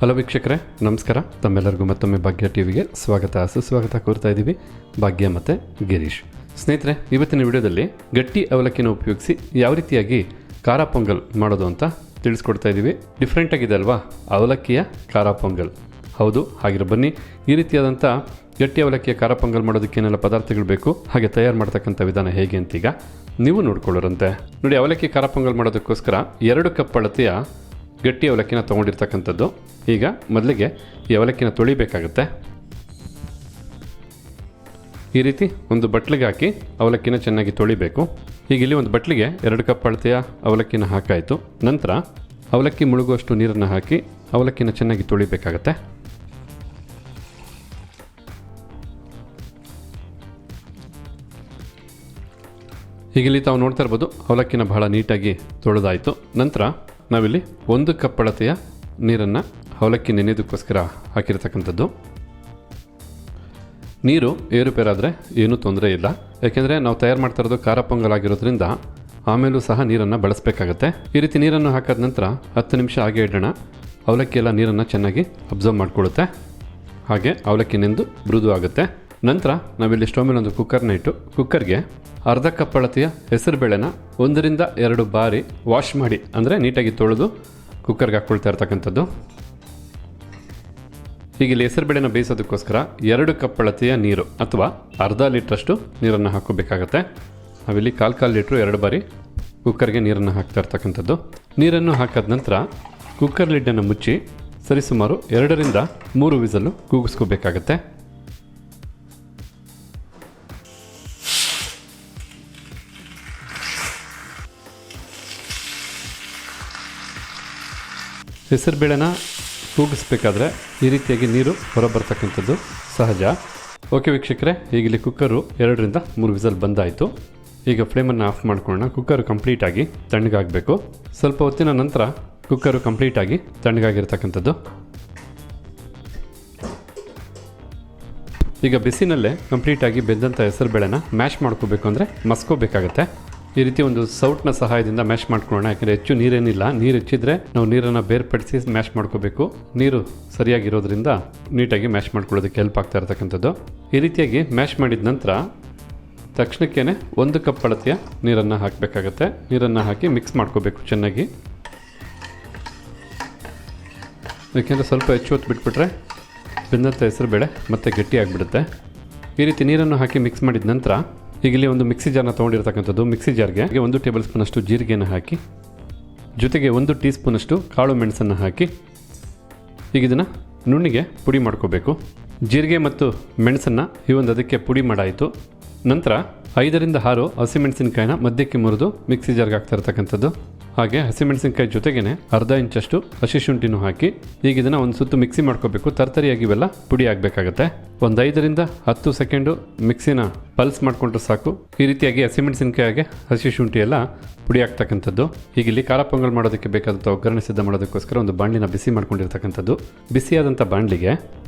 Hello ವೀಕ್ಷಕರೇ, ನಮಸ್ಕಾರ. ತಮ್ಮೆಲ್ಲರಿಗೂ ಮತ್ತೊಮ್ಮೆ ಭಾಗ್ಯ ಟಿವಿಗೆ ಸ್ವಾಗತ. ಸುಸ್ವಾಗತ ಕೋರ್ತಾ ಇದ್ದೀವಿ ಭಾಗ್ಯ ಮತ್ತು ಗಿರೀಶ್. ಸ್ನೇಹಿತರೆ, ಇವತ್ತಿನ ವಿಡಿಯೋದಲ್ಲಿ ಗಟ್ಟಿ ಅವಲಕ್ಕಿನ ಉಪಯೋಗಿಸಿ ಯಾವ ರೀತಿಯಾಗಿ ಖಾರ ಪೊಂಗಲ್ ಮಾಡೋದು ಅಂತ ತಿಳಿಸ್ಕೊಡ್ತಾ ಇದ್ದೀವಿ. ಡಿಫ್ರೆಂಟ್ ಆಗಿದೆ ಅಲ್ವಾ? ಅವಲಕ್ಕಿಯ ಖಾರ ಪೊಂಗಲ್. ಹೌದು ಹಾಗಿರೋ ಬನ್ನಿ. ಈ ರೀತಿಯಾದಂಥ ಗಟ್ಟಿ ಅವಲಕ್ಕಿಯ ಖಾರ ಪೊಂಗಲ್ ಮಾಡೋದಕ್ಕೆ ಏನೆಲ್ಲ ಪದಾರ್ಥಗಳು ಬೇಕು, ಹಾಗೆ ತಯಾರು ಮಾಡ್ತಕ್ಕಂಥ ವಿಧಾನ ಹೇಗೆ ಅಂತೀಗ ನೀವು ನೋಡ್ಕೊಳ್ಳೋರಂತೆ. ನೋಡಿ, ಅವಲಕ್ಕಿ ಖಾರ ಪೊಂಗಲ್ ಮಾಡೋದಕ್ಕೋಸ್ಕರ ಎರಡು ಕಪ್ ಅಳತೆಯ ಗಟ್ಟಿ ಅವಲಕ್ಕಿನ ತೊಗೊಂಡಿರ್ತಕ್ಕಂಥದ್ದು. ಈಗ ಮೊದಲಿಗೆ ಈ ಅವಲಕ್ಕಿನ ತೊಳಿಬೇಕಾಗುತ್ತೆ ಈ ರೀತಿ ಒಂದು ಬಟ್ಲಿಗೆ ಹಾಕಿ ಅವಲಕ್ಕಿನ ಚೆನ್ನಾಗಿ ತೊಳಿಬೇಕು. ಈಗ ಇಲ್ಲಿ ಒಂದು ಬಟ್ಲಿಗೆ ಎರಡು ಕಪ್ ಅಳತೆಯ ಅವಲಕ್ಕಿನ ಹಾಕಾಯಿತು. ನಂತರ ಅವಲಕ್ಕಿ ಮುಳುಗುವಷ್ಟು ನೀರನ್ನು ಹಾಕಿ ಅವಲಕ್ಕಿನ ಚೆನ್ನಾಗಿ ತೊಳಿಬೇಕಾಗತ್ತೆ. ಈಗ ಇಲ್ಲಿ ತಾವು ನೋಡ್ತಾ ಇರ್ಬೋದು ಅವಲಕ್ಕಿನ ಬಹಳ ನೀಟಾಗಿ ತೊಳೆದಾಯಿತು. ನಂತರ ನಾವಿಲ್ಲಿ ಒಂದು ಕಪ್ ಅಳತೆಯ ನೀರನ್ನು ಅವಲಕ್ಕಿ ನೆನೆಯೋದಕ್ಕೋಸ್ಕರ ಹಾಕಿರ್ತಕ್ಕಂಥದ್ದು. ನೀರು ಏರುಪೇರಾದರೆ ಏನೂ ತೊಂದರೆ ಇಲ್ಲ. ಯಾಕೆಂದರೆ ನಾವು ತಯಾರು ಮಾಡ್ತಾ ಇರೋದು ಖಾರ ಪೊಂಗಲ್ ಆಗಿರೋದ್ರಿಂದ ಆಮೇಲೂ ಸಹ ನೀರನ್ನು ಬಳಸಬೇಕಾಗತ್ತೆ. ಈ ರೀತಿ ನೀರನ್ನು ಹಾಕಿದ ನಂತರ ಹತ್ತು ನಿಮಿಷ ಹಾಗೆ ಇಡೋಣ. ಅವಲಕ್ಕಿ ಎಲ್ಲ ನೀರನ್ನು ಚೆನ್ನಾಗಿ ಅಬ್ಸರ್ವ್ ಮಾಡಿಕೊಳ್ಳುತ್ತೆ. ಹಾಗೆ ಅವಲಕ್ಕಿ ನೆಂದು ಮೃದು ಆಗುತ್ತೆ ನಂತರ ನಾವಿಲ್ಲಿ ಸ್ಟವ್ ಮೇಲೆ ಒಂದು ಕುಕ್ಕರ್ನ ಇಟ್ಟು ಕುಕ್ಕರ್ಗೆ ಅರ್ಧ ಕಪ್ ಅಳತೆಯ ಹೆಸರುಬೇಳೆನ ಒಂದರಿಂದ ಎರಡು ಬಾರಿ ವಾಶ್ ಮಾಡಿ, ಅಂದರೆ ನೀಟಾಗಿ ತೊಳೆದು ಕುಕ್ಕರ್ಗೆ ಹಾಕ್ಕೊಳ್ತಾ ಇರ್ತಕ್ಕಂಥದ್ದು. ಈಗ ಇಲ್ಲಿ ಹೆಸರುಬೇಳೆನ ಬೇಯಿಸೋದಕ್ಕೋಸ್ಕರ ಎರಡು ಕಪ್ ಅಳತೆಯ ನೀರು ಅಥವಾ ಅರ್ಧ ಲೀಟ್ರಷ್ಟು ನೀರನ್ನು ಹಾಕೋಬೇಕಾಗತ್ತೆ ನಾವಿಲ್ಲಿ ಕಾಲು ಕಾಲು ಲೀಟ್ರು ಎರಡು ಬಾರಿ ಕುಕ್ಕರ್ಗೆ ನೀರನ್ನು ಹಾಕ್ತಾ ಇರ್ತಕ್ಕಂಥದ್ದು. ನೀರನ್ನು ಹಾಕಿದ ನಂತರ ಕುಕ್ಕರ್ ಲಿಡ್ಡನ್ನು ಮುಚ್ಚಿ ಸರಿಸುಮಾರು ಎರಡರಿಂದ ಮೂರು ವಿಸಲು ಕೂಗಿಸ್ಕೋಬೇಕಾಗತ್ತೆ. ಹೆಸರುಬೇಳೆನ ಕೂಗಿಸ್ಬೇಕಾದ್ರೆ ಈ ರೀತಿಯಾಗಿ ನೀರು ಹೊರಬರ್ತಕ್ಕಂಥದ್ದು ಸಹಜ. ಓಕೆ ವೀಕ್ಷಕರೇ, ಈಗ ಇಲ್ಲಿ ಕುಕ್ಕರು ಎರಡರಿಂದ ಮೂರು ವಿಸಲ್ ಬಂದಾಯಿತು. ಈಗ ಫ್ಲೇಮನ್ನು ಆಫ್ ಮಾಡ್ಕೊಳ್ಳೋಣ. ಕುಕ್ಕರು ಕಂಪ್ಲೀಟಾಗಿ ತಣ್ಣಗಾಗಬೇಕು. ಸ್ವಲ್ಪ ಹೊತ್ತಿನ ನಂತರ ಕುಕ್ಕರು ಕಂಪ್ಲೀಟಾಗಿ ತಣ್ಣಗಾಗಿರ್ತಕ್ಕಂಥದ್ದು. ಈಗ ಬಿಸಿನಲ್ಲೇ ಕಂಪ್ಲೀಟಾಗಿ ಬೆಂದಂಥ ಹೆಸರುಬೇಳೆನ ಮ್ಯಾಶ್ ಮಾಡ್ಕೋಬೇಕು ಅಂದರೆ ಮಸ್ಕೋಬೇಕಾಗತ್ತೆ. ಈ ರೀತಿ ಒಂದು ಸೌಟ್ನ ಸಹಾಯದಿಂದ ಮ್ಯಾಶ್ ಮಾಡ್ಕೊಳ್ಳೋಣ. ಯಾಕಂದರೆ ಹೆಚ್ಚು ನೀರೇನಿಲ್ಲ. ನೀರು ಹೆಚ್ಚಿದ್ರೆ ನಾವು ನೀರನ್ನು ಬೇರ್ಪಡಿಸಿ ಮ್ಯಾಶ್ ಮಾಡ್ಕೋಬೇಕು. ನೀರು ಸರಿಯಾಗಿರೋದ್ರಿಂದ ನೀಟಾಗಿ ಮ್ಯಾಶ್ ಮಾಡ್ಕೊಳ್ಳೋದಕ್ಕೆ ಹೆಲ್ಪ್ ಆಗ್ತಾ ಇರತಕ್ಕಂಥದ್ದು. ಈ ರೀತಿಯಾಗಿ ಮ್ಯಾಶ್ ಮಾಡಿದ ನಂತರ ತಕ್ಷಣಕ್ಕೇ ಒಂದು ಕಪ್ ಅಳತೆಯ ನೀರನ್ನು ಹಾಕಬೇಕಾಗತ್ತೆ. ನೀರನ್ನು ಹಾಕಿ ಮಿಕ್ಸ್ ಮಾಡ್ಕೋಬೇಕು ಚೆನ್ನಾಗಿ. ಯಾಕೆಂದರೆ ಸ್ವಲ್ಪ ಹೆಚ್ಚು ಹೊತ್ತು ಬಿಟ್ಬಿಟ್ರೆ ಬೆಂದಂಥ ಹೆಸರುಬೇಳೆ ಮತ್ತೆ ಗಟ್ಟಿ ಆಗಿಬಿಡುತ್ತೆ. ಈ ರೀತಿ ನೀರನ್ನು ಹಾಕಿ ಮಿಕ್ಸ್ ಮಾಡಿದ ನಂತರ ಈಗ ಇಲ್ಲಿ ಒಂದು ಮಿಕ್ಸಿ ಜಾರ್ನ ತೊಗೊಂಡಿರ್ತಕ್ಕಂಥದ್ದು ಮಿಕ್ಸಿ ಜಾರ್ಗೆ ಒಂದು ಟೇಬಲ್ ಸ್ಪೂನಷ್ಟು ಜೀರಿಗೆನ ಹಾಕಿ, ಜೊತೆಗೆ ಒಂದು ಟೀ ಸ್ಪೂನಷ್ಟು ಕಾಳು ಮೆಣಸನ್ನು ಹಾಕಿ, ಈಗ ಇದನ್ನು ನುಣ್ಣಿಗೆ ಪುಡಿ ಮಾಡ್ಕೋಬೇಕು. ಜೀರಿಗೆ ಮತ್ತು ಮೆಣಸನ್ನು ಈ ಒಂದು ಅದಕ್ಕೆ ಪುಡಿ ಮಾಡಾಯಿತು. ನಂತರ ಐದರಿಂದ ಆರು ಹಸಿಮೆಣಸಿನಕಾಯಿನ ಮಧ್ಯಕ್ಕೆ ಮುರಿದು ಮಿಕ್ಸಿ ಜಾರ್ಗೆ ಹಾಕ್ತಾ ಇರ್ತಕ್ಕಂಥದ್ದು. ಹಾಗೆ ಹಸಿಮೆಣಸಿನಕಾಯಿ ಜೊತೆಗೇನೆ ಅರ್ಧ ಇಂಚಷ್ಟು ಹಸಿ ಶುಂಠಿನೂ ಹಾಕಿ, ಈಗ ಇದನ್ನು ಒಂದು ಸುತ್ತು ಮಿಕ್ಸಿ ಮಾಡ್ಕೋಬೇಕು. ತರ್ತರಿಯಾಗಿ ಇವೆಲ್ಲ ಪುಡಿ ಆಗಬೇಕಾಗತ್ತೆ. ಒಂದು ಐದರಿಂದ ಹತ್ತು ಸೆಕೆಂಡು ಮಿಕ್ಸಿನ ಪಲ್ಸ್ ಮಾಡಿಕೊಂಡ್ರೆ ಸಾಕು. ಈ ರೀತಿಯಾಗಿ ಹಸಿಮೆಣಸಿನಕಾಯಿಗೆ ಹಸಿ ಶುಂಠಿ ಎಲ್ಲ ಪುಡಿ ಆಗ್ತಕ್ಕಂಥದ್ದು. ಈಗ ಇಲ್ಲಿ ಖಾರ ಪೊಂಗಲ್ ಮಾಡೋದಕ್ಕೆ ಬೇಕಾದಂಥ ಒಗ್ಗರಣೆ ಸಿದ್ಧ ಮಾಡೋದಕ್ಕೋಸ್ಕರ ಒಂದು ಬಾಂಡಿನ ಬಿಸಿ ಮಾಡ್ಕೊಂಡಿರ್ತಕ್ಕಂಥದ್ದು. ಬಿಸಿಯಾದಂಥ ಬಾಣಲಿಗೆ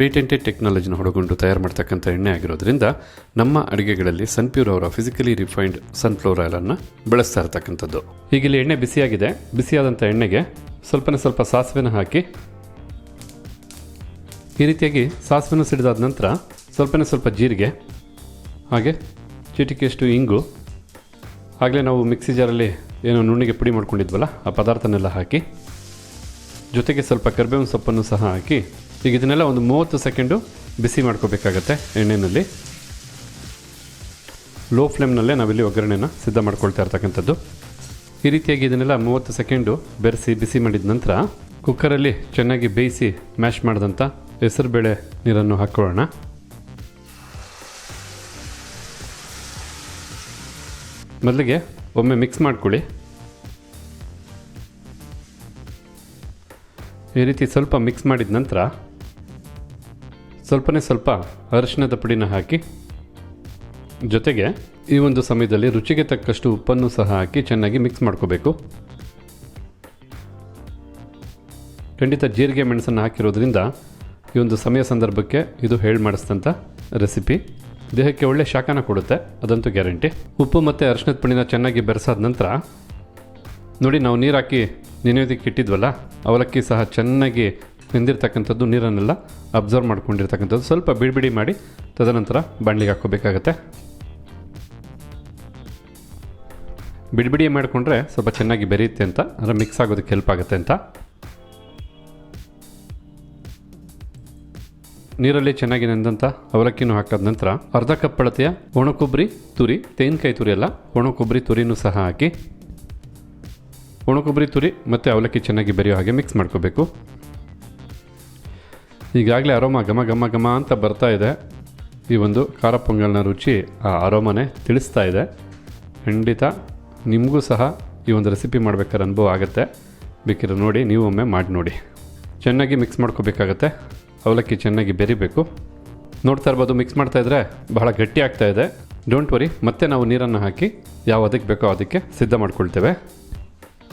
ಪೇಟೆಂಟೆಡ್ ಟೆಕ್ನಾಲಜಿನ ಹೊಡಗೊಂಡು ತಯಾರು ಮಾಡ್ತಕ್ಕಂಥ ಎಣ್ಣೆ ಆಗಿರೋದ್ರಿಂದ ನಮ್ಮ ಅಡುಗೆಗಳಲ್ಲಿ ಸನ್ಪ್ಯೂರ್ ಅವರ ಫಿಸಿಕಲಿ ರಿಫೈನ್ಡ್ ಸನ್ಫ್ಲವರ್ ಆಯಿಲನ್ನು ಬಳಸ್ತಾ ಇರ್ತಕ್ಕಂಥದ್ದು. ಈಗ ಇಲ್ಲಿ ಎಣ್ಣೆ ಬಿಸಿಯಾಗಿದೆ. ಬಿಸಿಯಾದಂಥ ಎಣ್ಣೆಗೆ ಸ್ವಲ್ಪನೇ ಸ್ವಲ್ಪ ಸಾಸಿವೆನ ಹಾಕಿ ಈ ರೀತಿಯಾಗಿ ಸಾಸಿವೆನ ಸಿಡಿದಾದ ನಂತರ ಸ್ವಲ್ಪನೇ ಸ್ವಲ್ಪ ಜೀರಿಗೆ, ಹಾಗೆ ಚಿಟಿಕೆಯಷ್ಟು ಇಂಗು, ಆಗಲೇ ನಾವು ಮಿಕ್ಸಿ ಜಾರಲ್ಲಿ ಏನೋ ನುಣ್ಣಿಗೆ ಪುಡಿ ಮಾಡ್ಕೊಂಡಿದ್ವಲ್ಲ, ಆ ಪದಾರ್ಥನೆಲ್ಲ ಹಾಕಿ ಜೊತೆಗೆ ಸ್ವಲ್ಪ ಕರ್ಬೇವಿನ ಸೊಪ್ಪನ್ನು ಸಹ ಹಾಕಿ ಈಗ ಇದನ್ನೆಲ್ಲ ಒಂದು ಮೂವತ್ತು ಸೆಕೆಂಡು ಬಿಸಿ ಮಾಡ್ಕೋಬೇಕಾಗತ್ತೆ ಎಣ್ಣೆಯಲ್ಲಿ ಲೋ ಫ್ಲೇಮ್ನಲ್ಲೇ ನಾವಿಲ್ಲಿ ಒಗ್ಗರಣೆನ ಸಿದ್ಧ ಮಾಡ್ಕೊಳ್ತಾ ಇರ್ತಕ್ಕಂಥದ್ದು. ಈ ರೀತಿಯಾಗಿ ಇದನ್ನೆಲ್ಲ ಮೂವತ್ತು ಸೆಕೆಂಡು ಬೆರೆಸಿ ಬಿಸಿ ಮಾಡಿದ ನಂತರ ಕುಕ್ಕರಲ್ಲಿ ಚೆನ್ನಾಗಿ ಬೇಯಿಸಿ ಮ್ಯಾಶ್ ಮಾಡಿದಂಥ ಹೆಸರುಬೇಳೆ ನೀರನ್ನು ಹಾಕ್ಕೊಳ್ಳೋಣ ಮೊದಲಿಗೆ ಒಮ್ಮೆ ಮಿಕ್ಸ್ ಮಾಡ್ಕೊಳ್ಳಿ. ಈ ರೀತಿ ಸ್ವಲ್ಪ ಮಿಕ್ಸ್ ಮಾಡಿದ ನಂತರ ಸ್ವಲ್ಪನೇ ಸ್ವಲ್ಪ ಅರಿಶಿಣದ ಪುಡಿನ ಹಾಕಿ, ಜೊತೆಗೆ ಈ ಒಂದು ಸಮಯದಲ್ಲಿ ರುಚಿಗೆ ತಕ್ಕಷ್ಟು ಉಪ್ಪನ್ನು ಸಹ ಹಾಕಿ ಚೆನ್ನಾಗಿ ಮಿಕ್ಸ್ ಮಾಡ್ಕೋಬೇಕು. ಖಂಡಿತ ಜೀರಿಗೆ ಮೆಣಸನ್ನು ಹಾಕಿರೋದ್ರಿಂದ ಈ ಒಂದು ಸಮಯ ಸಂದರ್ಭಕ್ಕೆ ಇದು ಹೇಳಿ ಮಾಡಿಸಿದಂಥ ರೆಸಿಪಿ. ದೇಹಕ್ಕೆ ಒಳ್ಳೆ ಶಾಖನ ಕೊಡುತ್ತೆ, ಅದಂತೂ ಗ್ಯಾರಂಟಿ. ಉಪ್ಪು ಮತ್ತು ಅರಿಶಿನದ ಪುಡಿನ ಚೆನ್ನಾಗಿ ಬೆರೆಸಾದ ನಂತರ, ನೋಡಿ ನಾವು ನೀರು ಹಾಕಿ ನೆನೆಯೋದಕ್ಕೆ ಇಟ್ಟಿದ್ವಲ್ಲ, ಅವಲಕ್ಕಿ ಸಹ ಚೆನ್ನಾಗಿ ನೆಂದಿರ್ತಕ್ಕಂಥದ್ದು ನೀರನ್ನೆಲ್ಲ ಅಬ್ಸರ್ವ್ ಮಾಡ್ಕೊಂಡಿರ್ತಕ್ಕಂಥದ್ದು. ಸ್ವಲ್ಪ ಬಿಡಿ ಬಿಡಿ ಮಾಡಿ ತದನಂತರ ಬಾಣಲಿಗೆ ಹಾಕ್ಕೋಬೇಕಾಗತ್ತೆ. ಬಿಡಿಬಿಡಿ ಬಿಡಿ ಮಾಡಿಕೊಂಡ್ರೆ ಸ್ವಲ್ಪ ಚೆನ್ನಾಗಿ ಬೆರೆಯುತ್ತೆ ಅಂತ, ಅಂದರೆ ಮಿಕ್ಸ್ ಆಗೋದಕ್ಕೆ ಹೆಲ್ಪ್ ಆಗುತ್ತೆ ಅಂತ. ನೀರಲ್ಲಿ ಚೆನ್ನಾಗಿ ನೆಂದಂಥ ಅವಲಕ್ಕಿನೂ ಹಾಕಾದ ನಂತರ ಅರ್ಧ ಕಪ್ ಅಳತೆಯ ಒಣಕೊಬ್ಬರಿ ತುರಿ ತೆಂಗಿನಕಾಯಿ ತುರಿ ಅಲ್ಲ, ಒಣಕೊಬ್ಬರಿ ತುರಿನೂ ಸಹ ಹಾಕಿ, ಒಣಕೊಬ್ಬರಿ ತುರಿ ಮತ್ತು ಅವಲಕ್ಕಿ ಚೆನ್ನಾಗಿ ಬೆರೆಯೋ ಹಾಗೆ ಮಿಕ್ಸ್ ಮಾಡ್ಕೋಬೇಕು. ಈಗಾಗಲೇ ಅರೋಮ ಘಮ ಘಮ ಘಮ ಅಂತ ಬರ್ತಾ ಇದೆ. ಈ ಒಂದು ಖಾರ ಪೊಂಗಲ್ನ ರುಚಿ ಆ ಅರೋಮನೆ ತಿಳಿಸ್ತಾ ಇದೆ. ಖಂಡಿತ ನಿಮಗೂ ಸಹ ಈ ಒಂದು ರೆಸಿಪಿ ಮಾಡ್ಬೇಕಾದ್ರೆ ಅನುಭವ ಆಗುತ್ತೆ. ಬೇಕಿದ್ರೆ ನೋಡಿ, ನೀವು ಒಮ್ಮೆ ಮಾಡಿ ನೋಡಿ. ಚೆನ್ನಾಗಿ ಮಿಕ್ಸ್ ಮಾಡ್ಕೋಬೇಕಾಗತ್ತೆ. ಅವಲಕ್ಕಿ ಚೆನ್ನಾಗಿ ಬೆರಿಬೇಕು. ನೋಡ್ತಾ ಇರ್ಬೋದು ಮಿಕ್ಸ್ ಮಾಡ್ತಾ ಇದ್ರೆ ಬಹಳ ಗಟ್ಟಿ ಆಗ್ತಾ ಇದೆ. ಡೋಂಟ್ ವರಿ ಮತ್ತೆ ನಾವು ನೀರನ್ನು ಹಾಕಿ ಯಾವ ಅದಕ್ಕೆ ಬೇಕೋ ಅದಕ್ಕೆ ಸಿದ್ಧ ಮಾಡ್ಕೊಳ್ತೇವೆ.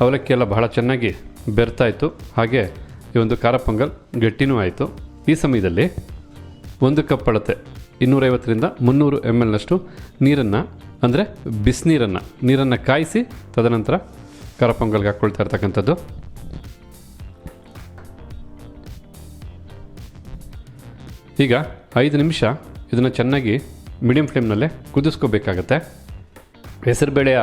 ಅವಲಕ್ಕಿ ಎಲ್ಲ ಬಹಳ ಚೆನ್ನಾಗಿ ಬೆರ್ತಾಯಿತ್ತು ಹಾಗೆ ಈ ಒಂದು ಖಾರ ಪೊಂಗಲ್ ಗಟ್ಟಿನೂ ಆಯಿತು. ಈ ಸಮಯದಲ್ಲಿ ಒಂದು ಕಪ್ ಅಳತೆ, ಇನ್ನೂರೈವತ್ತರಿಂದ ಮುನ್ನೂರು ಎಂ ಎಲ್ನಷ್ಟು ನೀರನ್ನು, ಅಂದರೆ ಬಿಸಿನೀರನ್ನು, ನೀರನ್ನು ಕಾಯಿಸಿ ತದನಂತರ ಖಾರ ಪೊಂಗಲ್ಗೆ ಹಾಕ್ಕೊಳ್ತಾ ಇರ್ತಕ್ಕಂಥದ್ದು. ಈಗ ಐದು ನಿಮಿಷ ಇದನ್ನು ಚೆನ್ನಾಗಿ ಮೀಡಿಯಂ ಫ್ಲೇಮ್ನಲ್ಲೇ ಕುದಿಸ್ಕೋಬೇಕಾಗತ್ತೆ. ಹೆಸರುಬೇಳೆಯ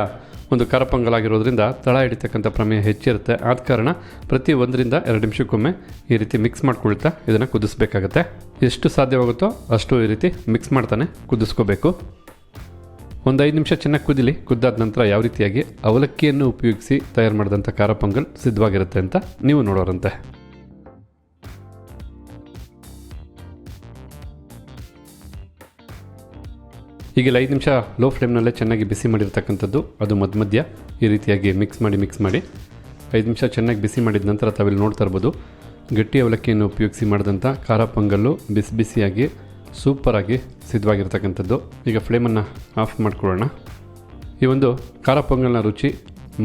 ಒಂದು ಕರಪಂಗಲಾಗಿರೋದ್ರಿಂದ ತಳ ಹಿಡಿತಕ್ಕಂಥ ಪ್ರಮೇಯ ಹೆಚ್ಚಿರುತ್ತೆ. ಆದ ಕಾರಣ ಪ್ರತಿ ಒಂದರಿಂದ ಎರಡು ನಿಮಿಷಕ್ಕೊಮ್ಮೆ ಈ ರೀತಿ ಮಿಕ್ಸ್ ಮಾಡ್ಕೊಳ್ತಾ ಇದನ್ನು ಕುದಿಸ್ಬೇಕಾಗತ್ತೆ. ಎಷ್ಟು ಸಾಧ್ಯವಾಗುತ್ತೋ ಅಷ್ಟು ಈ ರೀತಿ ಮಿಕ್ಸ್ ಮಾಡ್ತಾನೆ ಕುದಿಸ್ಕೋಬೇಕು. ಒಂದು ಐದು ನಿಮಿಷ ಚೆನ್ನಾಗಿ ಕುದಿಲಿ, ಕುದ್ದಾದ ನಂತರ ಯಾವ ರೀತಿಯಾಗಿ ಅವಲಕ್ಕಿಯನ್ನು ಉಪಯೋಗಿಸಿ ತಯಾರು ಮಾಡಿದಂಥ ಖಾರ ಪೊಂಗಲ್ ಸಿದ್ಧವಾಗಿರುತ್ತೆ ಅಂತ ನೀವು ನೋಡೋರಂತೆ. ಹೀಗೆಲ್ಲ ಐದು ನಿಮಿಷ ಲೋ ಫ್ಲೇಮ್ನಲ್ಲೇ ಚೆನ್ನಾಗಿ ಬಿಸಿ ಮಾಡಿರ್ತಕ್ಕಂಥದ್ದು. ಅದು ಮಧ್ಯ ಮಧ್ಯ ಈ ರೀತಿಯಾಗಿ ಮಿಕ್ಸ್ ಮಾಡಿ ಮಿಕ್ಸ್ ಮಾಡಿ. ಐದು ನಿಮಿಷ ಚೆನ್ನಾಗಿ ಬಿಸಿ ಮಾಡಿದ ನಂತರ ತಾವಿಲ್ಲಿ ನೋಡ್ತಾ ಇರ್ಬೋದು. ಗಟ್ಟಿ ಅವಲಕ್ಕಿಯನ್ನು ಉಪಯೋಗಿಸಿ ಮಾಡಿದಂಥ ಖಾರ ಪೊಂಗಲ್ಲು ಬಿಸಿ ಬಿಸಿಯಾಗಿ ಸೂಪರಾಗಿ ಸಿದ್ಧವಾಗಿರ್ತಕ್ಕಂಥದ್ದು. ಈಗ ಫ್ಲೇಮನ್ನು ಆಫ್ ಮಾಡಿಕೊಳ್ಳೋಣ. ಈ ಒಂದು ಖಾರ ಪೊಂಗಲ್ನ ರುಚಿ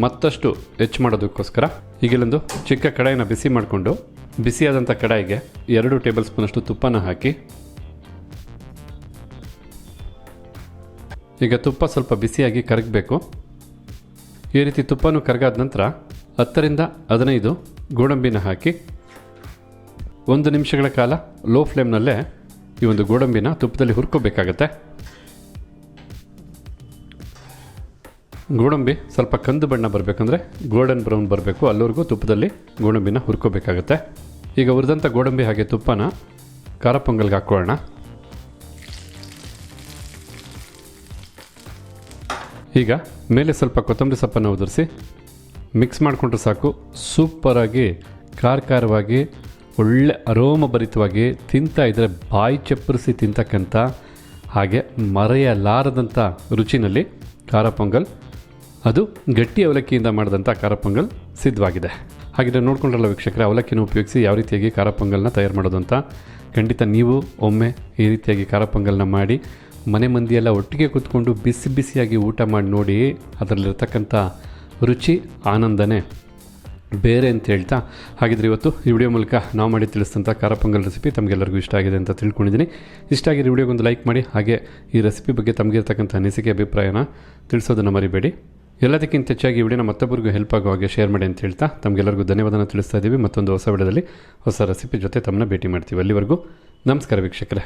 ಮತ್ತಷ್ಟು ಹೆಚ್ಚು ಮಾಡೋದಕ್ಕೋಸ್ಕರ ಈಗಿಲ್ಲೊಂದು ಚಿಕ್ಕ ಕಡಾಯಿನ ಬಿಸಿ ಮಾಡಿಕೊಂಡು, ಬಿಸಿಯಾದಂಥ ಕಡಾಯಿಗೆ ಎರಡು ಟೇಬಲ್ ಸ್ಪೂನಷ್ಟು ತುಪ್ಪನ ಹಾಕಿ ಈಗ ತುಪ್ಪ ಸ್ವಲ್ಪ ಬಿಸಿಯಾಗಿ ಕರಗಬೇಕು. ಈ ರೀತಿ ತುಪ್ಪನೂ ಕರಗಾದ ನಂತರ ಹತ್ತರಿಂದ ಹದಿನೈದು ಗೋಡಂಬಿನ ಹಾಕಿ ಒಂದು ನಿಮಿಷಗಳ ಕಾಲ ಲೋ ಫ್ಲೇಮ್ನಲ್ಲೇ ಈ ಒಂದು ಗೋಡಂಬಿನ ತುಪ್ಪದಲ್ಲಿ ಹುರ್ಕೋಬೇಕಾಗತ್ತೆ. ಗೋಡಂಬಿ ಸ್ವಲ್ಪ ಕಂದು ಬಣ್ಣ ಬರಬೇಕಂದ್ರೆ ಗೋಲ್ಡನ್ ಬ್ರೌನ್ ಬರಬೇಕು. ಅಲ್ಲಿವರೆಗೂ ತುಪ್ಪದಲ್ಲಿ ಗೋಡಂಬಿನ ಹುರ್ಕೋಬೇಕಾಗತ್ತೆ. ಈಗ ಹುರಿದಂಥ ಗೋಡಂಬಿ ಹಾಗೆ ತುಪ್ಪನ ಖಾರ ಪೊಂಗಲ್ಗೆ ಹಾಕ್ಕೊಳ್ಳೋಣ ಈಗ ಮೇಲೆ ಸ್ವಲ್ಪ ಕೊತ್ತಂಬರಿ ಸೊಪ್ಪನ್ನು ಉದುರಿಸಿ ಮಿಕ್ಸ್ ಮಾಡಿಕೊಂಡ್ರೆ ಸಾಕು. ಸೂಪರಾಗಿ ಖಾರ ಖಾರವಾಗಿ ಒಳ್ಳೆ ಅರೋಮಭರಿತವಾಗಿ ತಿಂತಾ ಇದ್ದರೆ ಬಾಯಿ ಚಪ್ಪರಿಸಿ ತಿಂತಕ್ಕಂಥ ಹಾಗೆ ಮರೆಯಲಾರದಂಥ ರುಚಿನಲ್ಲಿ ಖಾರ ಪೊಂಗಲ್. ಅದು ಗಟ್ಟಿ ಅವಲಕ್ಕಿಯಿಂದ ಮಾಡಿದಂಥ ಖಾರ ಪೊಂಗಲ್ ಸಿದ್ಧವಾಗಿದೆ. ಹಾಗಿದ್ರೆ ನೋಡ್ಕೊಂಡ್ರಲ್ಲ ವೀಕ್ಷಕರ, ಅವಲಕ್ಕಿನ ಉಪಯೋಗಿಸಿ ಯಾವ ರೀತಿಯಾಗಿ ಖಾರ ಪೊಂಗಲ್ನ ತಯಾರು ಮಾಡೋದು ಅಂತ ಖಂಡಿತ ನೀವು ಒಮ್ಮೆ ಈ ರೀತಿಯಾಗಿ ಖಾರ ಪೊಂಗಲ್ನ ಮಾಡಿ ಮನೆ ಮಂದಿಯೆಲ್ಲ ಒಟ್ಟಿಗೆ ಕೂತ್ಕೊಂಡು ಬಿಸಿ ಬಿಸಿಯಾಗಿ ಊಟ ಮಾಡಿ ನೋಡಿ ಅದರಲ್ಲಿರ್ತಕ್ಕಂಥ ರುಚಿ, ಆನಂದನೇ ಬೇರೆ ಅಂತ ಹೇಳ್ತಾ. ಹಾಗಿದ್ರೆ ಇವತ್ತು ಈ ವಿಡಿಯೋ ಮೂಲಕ ನಾವು ಮಾಡಿ ತಿಳಿಸಿದಂಥ ಖಾರ ಪೊಂಗಲ್ ರೆಸಿಪಿ ತಮಗೆಲ್ಲರಿಗೂ ಇಷ್ಟ ಆಗಿದೆ ಅಂತ ತಿಳ್ಕೊಂಡಿದ್ದೀನಿ. ಇಷ್ಟ ಆಗಿರೋ ವಿಡಿಯೋಗೊಂದು ಲೈಕ್ ಮಾಡಿ, ಹಾಗೆ ಈ ರೆಸಿಪಿ ಬಗ್ಗೆ ತಮಗಿರ್ತಕ್ಕಂಥ ಅನಿಸಿಕೆ, ಅಭಿಪ್ರಾಯನ ತಿಳಿಸೋದನ್ನು ಮರಿಬೇಡಿ. ಎಲ್ಲದಕ್ಕಿಂತ ಹೆಚ್ಚಾಗಿ ಈ ವಿಡಿಯೋನ ಮತ್ತೊಬ್ಬರಿಗೂ ಹೆಲ್ಪ್ ಆಗೋ ಹಾಗೆ ಶೇರ್ ಮಾಡಿ ಅಂತ ಹೇಳ್ತಾ ತಮಗೆಲ್ಲರಿಗೂ ಧನ್ಯವಾದನ ತಿಳಿಸ್ತಾ ಇದ್ದೀವಿ. ಮತ್ತೊಂದು ಹೊಸ ವಿಡಿಯೋದಲ್ಲಿ ಹೊಸ ರೆಸಿಪಿ ಜೊತೆ ತಮ್ಮನ್ನ ಭೇಟಿ ಮಾಡ್ತೀವಿ ಅಲ್ಲಿವರೆಗೂ. ನಮಸ್ಕಾರ ವೀಕ್ಷಕರೇ.